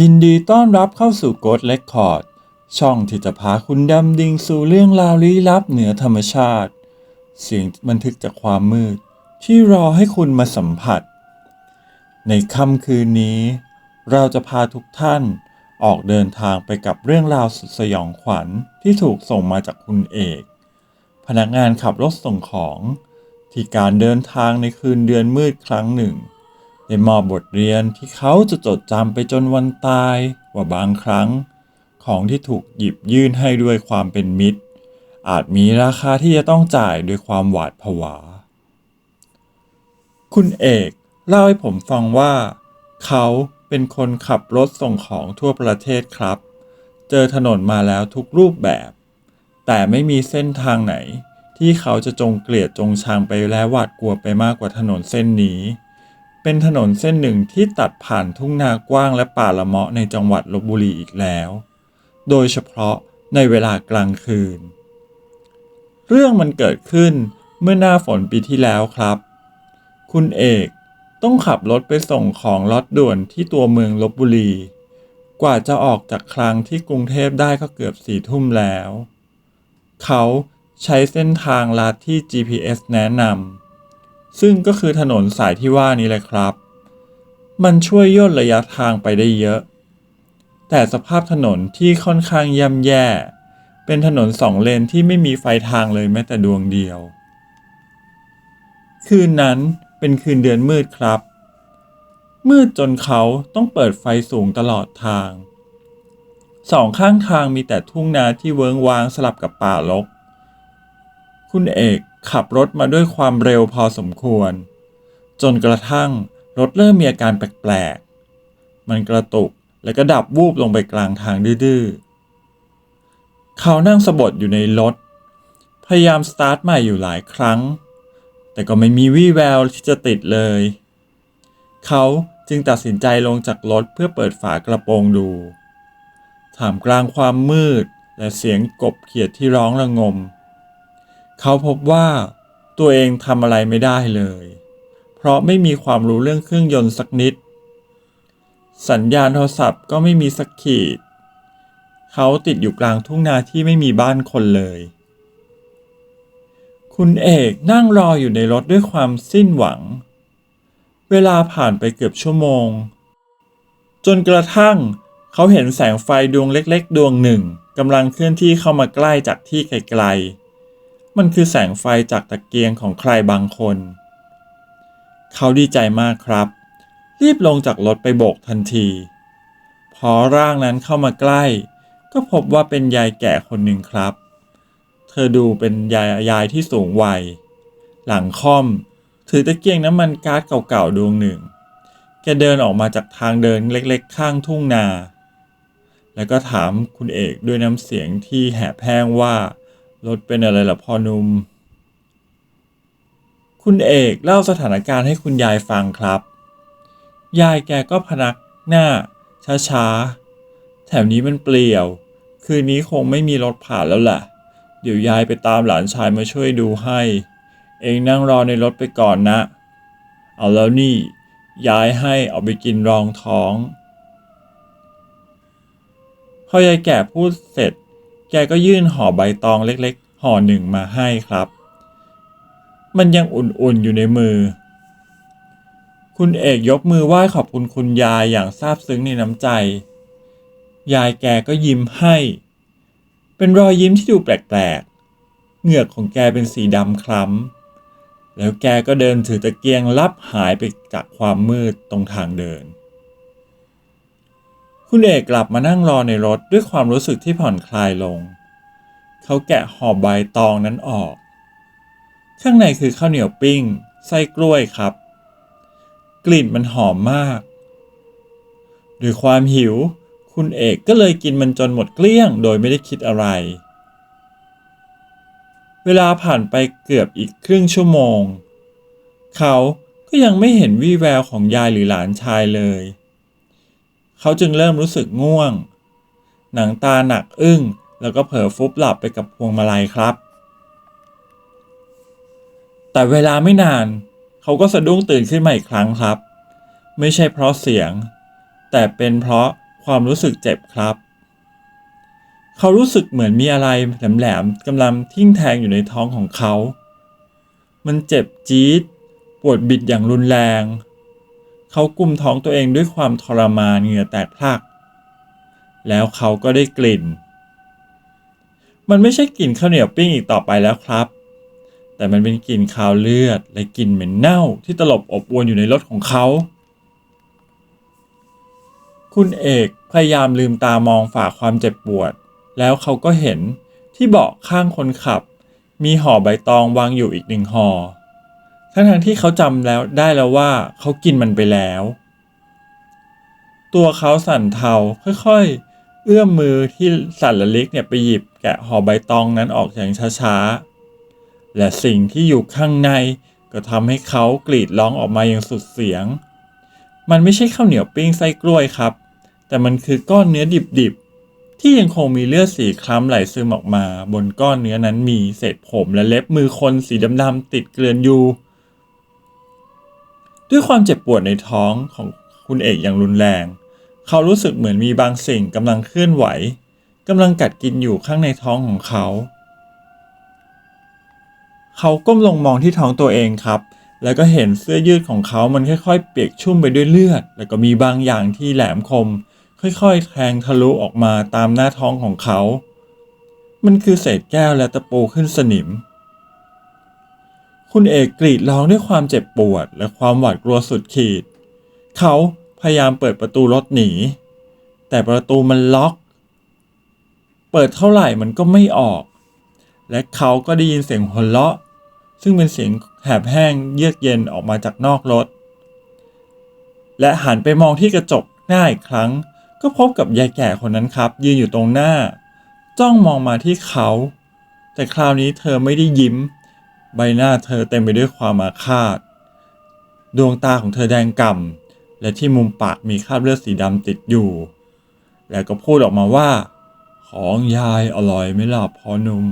ยินดีต้อนรับเข้าสู่โกดเลคคอร์ดช่องที่จะพาคุณดำดิ่งสู่เรื่องราวลี้ลับเหนือธรรมชาติ เสียงบันทึกจากความมืด ที่รอให้คุณมาสัมผัส ในค่ำคืนนี้ เราจะพาทุกท่านออกเดินทางไปกับเรื่องราวสุดสยองขวัญที่ถูกส่งมาจากคุณเอก พนักงานขับรถส่งของ ที่การเดินทางในคืนเดือนมืดครั้งหนึ่ง ได้มอบบทเรียนที่เขาจะจดจำไปจนวันตายว่าบางครั้ง ของที่ถูกหยิบยื่นให้ด้วยความเป็นมิตร อาจมีราคาที่จะต้องจ่ายด้วยความหวาดผวา คุณเอกเล่าให้ผมฟังว่า เขาเป็นคนขับรถส่งของทั่วประเทศครับ เจอถนนมาแล้วทุกรูปแบบ แต่ไม่มีเส้นทางไหน ที่เขาจะจงเกลียดจงชังไปและหวาดกลัวไปมากกว่าถนนเส้นนี้ เป็นถนนเส้นหนึ่งที่ตัดผ่านทุ่งนากว้างและป่าละเมาะในจังหวัดลบบุรีอีกแล้ว โดยเฉพาะในเวลากลางคืน เรื่องมันเกิดขึ้นเมื่อหน้าฝนปีที่แล้วครับ คุณเอกต้องขับรถไปส่งของล็อตด่วนที่ตัวเมืองลบบุรี กว่าจะออกจากคลังที่กรุงเทพได้ก็เกือบสี่ทุ่มแล้ว เขาใช้เส้นทางลัดที่ GPS แนะนำ ซึ่งก็คือถนนสายที่ว่านี้แหละครับ มันช่วยย่นระยะทางไปได้เยอะ แต่สภาพถนนที่ค่อนข้างย่ำแย่ เป็นถนนสองเลนที่ไม่มีไฟทางเลยแม้แต่ดวงเดียว คืนนั้นเป็นคืนเดือนมืดครับ มืดจนเขาต้องเปิดไฟสูงตลอดทาง สองข้างทางมีแต่ทุ่งนาที่เวิงว้างสลับกับป่ารก คุณเอก ขับรถมาด้วยความเร็วพอสมควร จนกระทั่งรถเริ่มมีอาการแปลกๆ มันกระตุกแล้วก็ดับวูบลงไปกลางทางดื้อๆ เขานั่งสะบดอยู่ในรถ พยายามสตาร์ทใหม่อยู่หลายครั้ง แต่ก็ไม่มีวี่แววที่จะติดเลย เขาจึงตัดสินใจลงจากรถเพื่อเปิดฝากระโปรงดูท่ามกลางความมืดและเสียงกบเขียดที่ร้องระงม เขาพบว่าตัวเองทำอะไรไม่ได้เลย เพราะไม่มีความรู้เรื่องเครื่องยนต์สักนิด สัญญาณโทรศัพท์ก็ไม่มีสักขีด เขาติดอยู่กลางทุ่งนาที่ไม่มีบ้านคนเลย คุณเอกนั่งรออยู่ในรถด้วยความสิ้นหวัง เวลาผ่านไปเกือบชั่วโมง จนกระทั่งเขาเห็นแสงไฟดวงเล็ก ๆ ดวงหนึ่งกำลังเคลื่อนที่เข้ามาใกล้จากที่ไกลๆ มันคือแสงไฟจากตะเกียงของใครบางคน เขาดีใจมากครับ รีบลงจากรถไปโบกทันที พอร่างนั้นเข้ามาใกล้ ก็พบว่าเป็นยายแก่คนหนึ่งครับ เธอดูเป็นยายยายที่สูงวัย หลังค่อม ถือตะเกียงน้ำมันก๊าซเก่าๆดวงหนึ่ง แกเดินออกมาจากทางเดินเล็กๆ ข้างทุ่งนา แล้วก็ถามคุณเอกด้วยน้ำเสียงที่แหบแห้งว่า รถเป็นอะไรล่ะพ่อนุ่ม คุณเอกเล่าสถานการณ์ให้คุณยายฟังครับ ยายแกก็พนักหน้า ช้าๆ แถวนี้มันเปลี่ยว คืนนี้คงไม่มีรถผ่านแล้วแหละ เดี๋ยวยายไปตามหลานชายมาช่วยดูให้ เองนั่งรอในรถไปก่อนนะ เอาแล้วนี่ ยายให้เอาไปกินรองท้อง พอยายแก่พูดเสร็จ แกก็ยื่นห่อใบตองเล็กๆ ห่อหนึ่งมาให้ครับ มันยังอุ่นๆอยู่ในมือ คุณเอกยกมือไหว้ขอบคุณคุณยายอย่างซาบซึ้งในน้ำใจ ยายแกก็ยิ้มให้ เป็นรอยยิ้มที่ดูแปลกๆ เหงือกของแกเป็นสีดำคล้ำ แล้วแกก็เดินถือตะเกียงลับหายไปจากความมืดตรงทางเดิน คุณเอกกลับมานั่งรอในรถด้วยความรู้สึกที่ผ่อนคลายลง เขาแกะห่อใบตองนั้นออก ข้างในคือข้าวเหนียวปิ้ง ไส้กล้วยครับ กลิ่นมันหอมมากด้วยความหิว คุณเอกก็เลยกินมันจนหมดเกลี้ยง โดยไม่ได้คิดอะไร เวลาผ่านไปเกือบอีกครึ่งชั่วโมง เขาก็ยังไม่เห็นวี่แววของยายหรือหลานชายเลย เขาจึงเริ่มรู้สึกง่วง หนังตาหนักอึ้ง แล้วก็เผลอฟุบหลับไปกับพวงมาลัยครับ แต่เวลาไม่นาน เขาก็สะดุ้งตื่นขึ้นมาอีกครั้งครับ ไม่ใช่เพราะเสียง แต่เป็นเพราะความรู้สึกเจ็บครับ เขารู้สึกเหมือนมีอะไรแหลมๆกำลังทิ่งแทงอยู่ในท้องของเขา มันเจ็บจี๊ด ปวดบิดอย่างรุนแรง เขากุมท้องตัวเองด้วยความทรมานเหงื่อแตกพลักแล้วเขาก็ได้กลิ่น มันไม่ใช่กลิ่นข้าวเหนียวปิ้งอีกต่อไปแล้วครับ แต่มันเป็นกลิ่นคาวเลือด และกลิ่นเหม็นเน่าที่ตลบอบอวนอยู่ในรถของเขา คุณเอกพยายามลืมตามองฝ่าความเจ็บปวด แล้วเขาก็เห็นที่เบาะข้างคนขับ มีห่อใบตองวางอยู่อีกหนึ่งห่อ ทั้งๆที่เขาจำแล้วได้แล้วว่าเขากินมันไปแล้ว ตัวเขาสั่นเทาค่อยๆ เอื้อมมือที่สั่นละลิกเนี่ยไปหยิบแกะห่อใบตองนั้นออกอย่างช้าๆ และสิ่งที่อยู่ข้างในก็ทำให้เขากรีดร้องออกมาอย่างสุดเสียง มันไม่ใช่ข้าวเหนียวปิ้งไส้กล้วยครับ แต่มันคือก้อนเนื้อดิบๆ ที่ยังคงมีเลือดสีคล้ำไหลซึมออกมา บนก้อนเนื้อนั้นมีเศษผมและเล็บมือคนสีดำๆติดเกลือนอยู่ ด้วยความเจ็บปวดในท้องของคุณเอกอย่างรุนแรง เขารู้สึกเหมือนมีบางสิ่งกำลังเคลื่อนไหวกำลังกัดกินอยู่ข้างในท้องของเขา เขาก้มลงมองที่ท้องตัวเองครับ แล้วก็เห็นเสื้อยืดของเขามันค่อยๆ เปียกชุ่มไปด้วยเลือด แล้วก็มีบางอย่างที่แหลมคม ค่อยๆ แทงทะลุออกมาตามหน้าท้องของเขา มันคือเศษแก้วและตะปูขึ้นสนิม คุณเอกกรีดร้องด้วยความเจ็บปวดและความหวาดกลัวสุดขีด เขาพยายามเปิดประตูรถหนี แต่ประตูมันล็อก เปิดเท่าไหร่มันก็ไม่ออก และเขาก็ได้ยินเสียงหัวเราะ ซึ่งเป็นเสียงแหบแห้งเยือกเย็นออกมาจากนอกรถ และหันไปมองที่กระจกหน้าอีกครั้ง ก็พบกับยายแก่คนนั้นครับ ยืนอยู่ตรงหน้า จ้องมองมาที่เขา แต่คราวนี้เธอไม่ได้ยิ้ม ใบหน้าเธอเต็มไปด้วยความอาฆาต ดวงตาของเธอแดงก่ำและที่มุมปากมีคราบเลือดสีดำติดอยู่ แล้วก็พูดออกมาว่า ของยายอร่อยไม่ล่ะพอหนุ่ม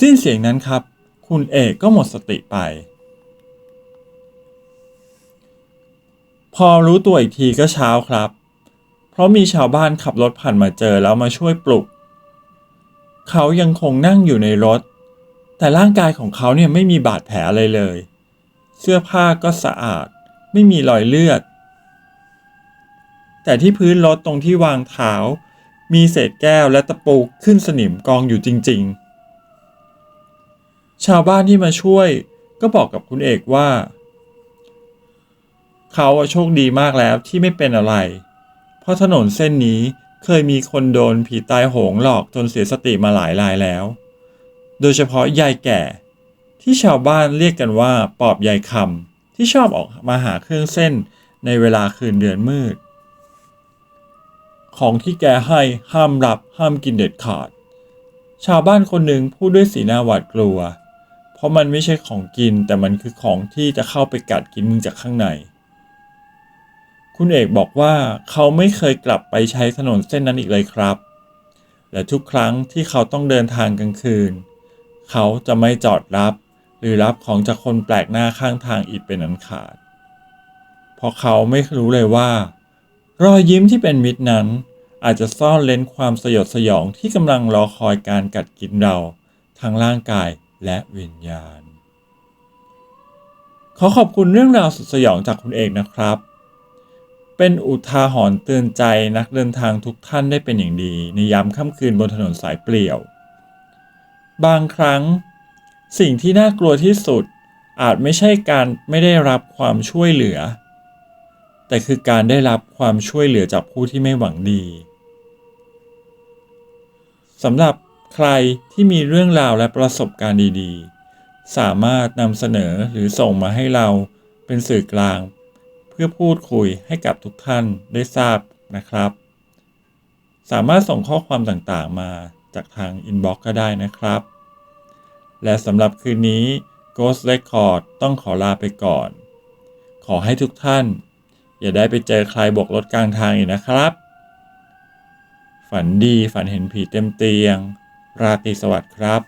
สิ้นเสียงนั้นครับ คุณเอกก็หมดสติไป พอรู้ตัวอีกทีก็เช้าครับ เพราะมีชาวบ้านขับรถผ่านมาเจอแล้วมาช่วยปลุก เขายังคงนั่งอยู่ในรถ แต่ร่างกายของเขาเนี่ยไม่มีบาดแผลอะไรเลย เสื้อผ้าก็สะอาด ไม่มีรอยเลือด แต่ที่พื้นรถตรงที่วางเท้า มีเศษแก้วและตะปูขึ้นสนิมกองอยู่จริง ๆ ชาวบ้านที่มาช่วยก็บอกกับคุณเอกว่า เขาโชคดีมากแล้วที่ไม่เป็นอะไร เพราะถนนเส้นนี้เคยมีคนโดนผีตายโหงหลอกจนเสียสติมาหลายรายแล้ว โดยเฉพาะยายแก่ ที่ชาวบ้านเรียกกันว่าปอบยายคำที่ชอบออกมาหาเครื่องเส้นในเวลาคืนเดือนมืด ของที่แกให้ห้ามรับห้ามกินเด็ดขาด ชาวบ้านคนหนึ่งพูดด้วยสีหน้าหวาดกลัว เพราะมันไม่ใช่ของกินแต่มันคือของที่จะเข้าไปกัดกินมึงจากข้างใน คุณเอกบอกว่าเขาไม่เคยกลับไปใช้ถนนเส้นนั้นอีกเลยครับ และทุกครั้งที่เขาต้องเดินทางกลางคืน เขาจะไม่จอดรับ หรือรับของจากคนแปลกหน้าข้างทางอีกเป็นอันขาด เพราะเขาไม่รู้เลยว่า รอยยิ้มที่เป็นมิตรนั้น อาจจะซ่อนเล้นความสยดสยองที่กำลังรอคอยการกัดกินเราทั้งร่างกายและวิญญาณ ขอขอบคุณเรื่องราวสุดสยองจากคุณเอกนะครับ เป็นอุทาหรณ์เตือนใจนักเดินทางทุกท่านได้เป็นอย่างดี ในยามค่ำคืนบนถนนสายเปลี่ยว บางครั้ง สิ่งที่น่ากลัวที่สุด อาจไม่ใช่การไม่ได้รับความช่วยเหลือ แต่คือการได้รับความช่วยเหลือจากผู้ที่ไม่หวังดีสำหรับใครที่มีเรื่องราวและประสบการณ์ดีๆ สามารถนำเสนอหรือส่งมาให้เราเป็นสื่อกลาง เพื่อพูดคุยให้กับทุกท่านได้ทราบนะครับ สามารถส่งข้อความต่างๆมา จากทางอินบ็อกซ์ก็ได้นะครับ และสำหรับคืนนี้ Ghost Record ต้องขอลาไปก่อน ขอให้ทุกท่าน อย่าได้ไปเจอใครบกรถกลางทางอีกนะครับ ฝันดีฝันเห็นผีเต็มเตียง ราตรีสวัสดิ์ครับ